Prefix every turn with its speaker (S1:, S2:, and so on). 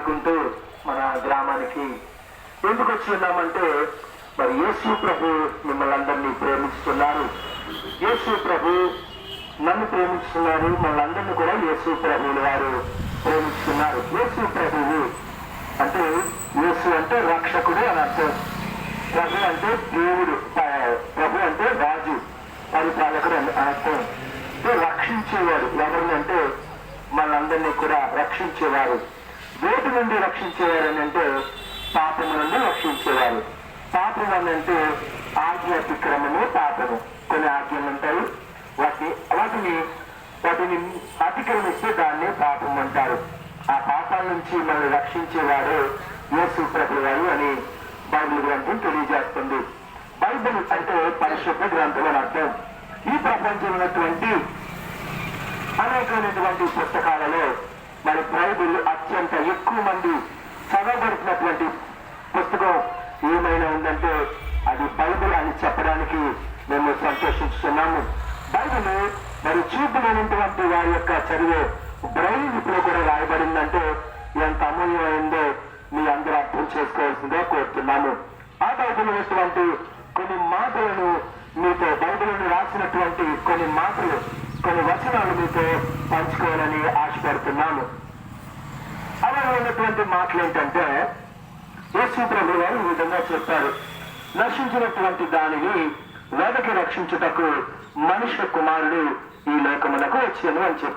S1: మాట్లాడుకుంటూ మన గ్రామానికి ఎందుకు వచ్చి ఉన్నామంటే మరి యేసు ప్రభు మిమ్మల్ని అందరినీ ప్రేమిస్తున్నారు. యేసు ప్రభు నన్ను ప్రేమిస్తున్నారు మిమ్మల్ని అందరినీ కూడా యేసు ప్రభువులు వారు ప్రేమిస్తున్నారు. యేసు ప్రభువు అంటే యేసు అంటే రక్షకుడు అని అర్థం. ప్రభు అంటే దేవుడు ప్రభు అంటే రాజు పరిపాలకుడు అని అర్థం. రక్షించేవాడు ఎవరిని అంటే మనందరినీ కూడా రక్షించేవారు వేటి నుండి రక్షించేవారు అని అంటే పాపము నుండి రక్షించేవారు. పాపం అనంటే ఆజ్ఞ అతిక్రమము పాపము. కొన్ని ఆజ్ఞలు ఉంటాయి. వాటిని వాటిని వాటిని అతిక్రమిస్తే దాన్నే పాపం అంటారు. ఆ పాపాల నుంచి మనల్ని రక్షించేవాడు యేసు ప్రభు వారు అని బైబిల్ గ్రంథం తెలియజేస్తుంది. బైబిల్ అంటే పరిశుద్ధ గ్రంథం అని అర్థం. ఈ ప్రపంచంలో ఉన్నటువంటి అనేకమైనటువంటి ఎక్కువ మంది చదవబడుతున్నటువంటి పుస్తకం ఏమైనా ఉందంటే అది బైబిల్ అని చెప్పడానికి మేము సంతోషిస్తున్నాము. బైబిల్ మరి చూపు లేనటువంటి వారి యొక్క చదివే బ్రైల్ ఇప్పుడు కూడా రాయబడిందంటే ఎంత అమూల్యమైందో మీ అందరూ అర్థం చేసుకోవాల్సిందే కోరుతున్నాము. ఆ బైబిల్ ఉన్నటువంటి కొన్ని మాటలను మీతో బైబిల్ను రాసినటువంటి కొన్ని మాటలు కొన్ని వచనాలు మీతో పంచుకోవాలని ఆశపడుతున్నాము. ముఖ్యమైనటువంటి మాటలు ఏంటంటే యేసు ప్రభు వారు ఈ విధంగా చెప్పారు. నశించినటువంటి దానిని వెదకి రక్షించుటకు మనుష్య కుమారుడు ఈ లోకమునకు వచ్చాను అని చెప్పారు.